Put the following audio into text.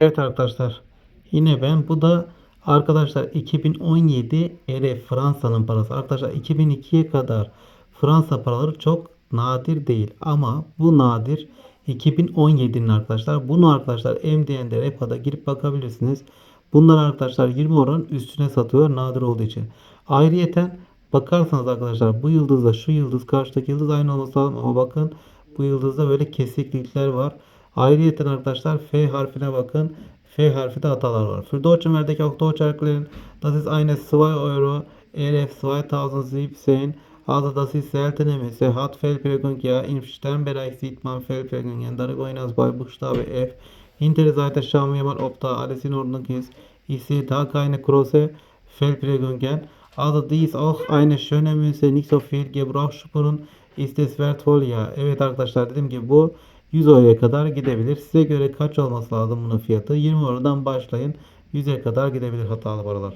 Evet arkadaşlar. Yine ben. Bu da arkadaşlar 2017 RF Fransa'nın parası. Arkadaşlar 2002'ye kadar Fransa paraları çok nadir değil. Ama bu nadir 2017'nin arkadaşlar. Bunu arkadaşlar MDN'de REPA'da girip bakabilirsiniz. Bunlar arkadaşlar 20 oran üstüne satıyor nadir olduğu için. Ayrıyeten bakarsanız arkadaşlar bu yıldızla şu yıldız karşıdaki yıldız aynı olması lazım ama bakın bu yıldızda böyle kesiklikler var. Ayrıyeten arkadaşlar F harfine bakın. F harfinde hatalar var. Für Deutschen werde ich auch Deutsch erklären. Das ist eine 2 Euro RF 2017. Also das ist seltene Messe. Hat Fehlprägung. Ja, im Sternbereich sieht man Fehlprägungen. Darüber hinaus bei Buchstabe F. Hintere Seite schauen wir mal, ob da alles in Ordnung ist. Ich sehe da keine große Fehlprägungen. Also die ist auch eine schöne Münze. Nicht so viel Gebrauchsspuren. Ist es wertvoll? Ya. Evet arkadaşlar dediğim gibi bu 100 euroya kadar gidebilir. Size göre kaç olması lazım bunun fiyatı? 20 eurodan başlayın. 100'e kadar gidebilir hatalı paralar.